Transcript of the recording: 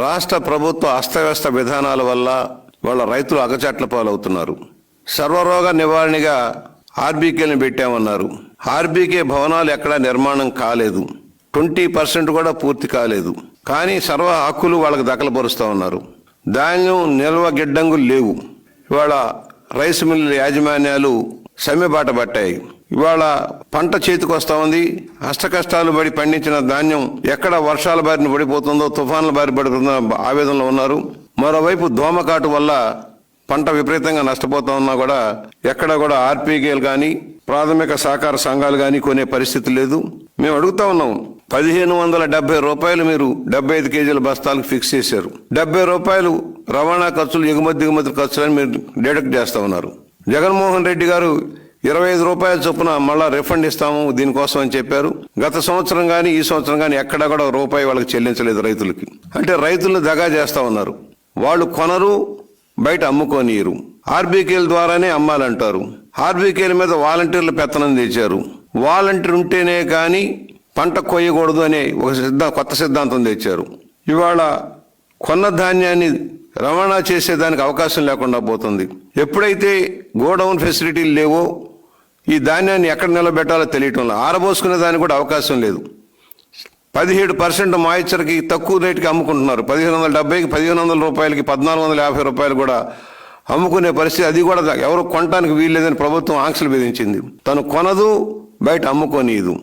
రాష్ట్ర ప్రభుత్వ అస్తవ్యస్త విధానాల వల్ల వాళ్ళ రైతులు అగచాట్ల పాలవుతున్నారు. సర్వరోగ నివారణగా ఆర్బీకేని పెట్టామన్నారు. ఆర్బీకే భవనాలు ఎక్కడా నిర్మాణం కాలేదు. ట్వంటీ పర్సెంట్ కూడా పూర్తి కాలేదు. కానీ సర్వ హక్కులు వాళ్ళకి దఖలుపరుస్తూ ఉన్నారు. ధాన్యం నిల్వ గిడ్డంగులు లేవు. ఇవాళ రైస్ మిల్లు యాజమాన్యాలు సమ్మెబాట పట్టాయి. ఇవాళ పంట చేతికొస్తా ఉంది. అష్ట కష్టాలు పడి పండించిన ధాన్యం ఎక్కడ వర్షాల బారిన పడిపోతుందో తుఫాన్ల బారి పడుతుందో ఆవేదనలో ఉన్నారు. మరోవైపు దోమకాటు వల్ల పంట విపరీతంగా నష్టపోతా ఉన్నా కూడా ఎక్కడ కూడా ఆర్పీకేలు కానీ ప్రాథమిక సహకార సంఘాలు కానీ కొనే పరిస్థితి లేదు. మేము అడుగుతా ఉన్నాం పదిహేను వందల డెబ్బై రూపాయలు మీరు డెబ్బై ఐదు కేజీల బస్తాలకు ఫిక్స్ చేశారు. డెబ్బై రూపాయలు రవాణా ఖర్చులు ఎగుమతి దిగుమతి ఖర్చులని మీరు డిడక్ట్ చేస్తా ఉన్నారు. జగన్మోహన్ రెడ్డి గారు ఇరవై ఐదు రూపాయల చొప్పున మళ్ళా రిఫండ్ ఇస్తాము దీనికోసం అని చెప్పారు. గత సంవత్సరం కానీ ఈ సంవత్సరం కానీ ఎక్కడా కూడా రూపాయి వాళ్ళకి చెల్లించలేదు రైతులకి. అంటే రైతులను దగా చేస్తా ఉన్నారు. వాళ్ళు కొనరు బయట అమ్ముకోనీయరు ఆర్బీకేల ద్వారానే అమ్మాలంటారు. ఆర్బీకేల మీద వాలంటీర్లు పెత్తనం తెచ్చారు వాలంటీర్ ఉంటేనే కానీ పంట కొయ్యకూడదు అనే ఒక సిద్ధ కొత్త సిద్ధాంతం తెచ్చారు. ఇవాళ కొన్న ధాన్యాన్ని రవాణా చేసేదానికి అవకాశం లేకుండా పోతుంది. ఎప్పుడైతే గోడౌన్ ఫెసిలిటీలు లేవో ఈ ధాన్యాన్ని ఎక్కడ నిలబెట్టాలో తెలియటం ఆరబోసుకునే దానికి కూడా అవకాశం లేదు. పదిహేడు పర్సెంట్ మాయిచర్కి తక్కువ రేటుకి అమ్ముకుంటున్నారు. పదిహేను వందల డెబ్బైకి పదిహేను వందల రూపాయలకి పద్నాలుగు వందల యాభై రూపాయలు కూడా అమ్ముకునే పరిస్థితి అది కూడా ఎవరు కొనడానికి వీల్లేదని ప్రభుత్వం ఆంక్షలు విధించింది. తను కొనదు బయట అమ్ముకోనీయదు.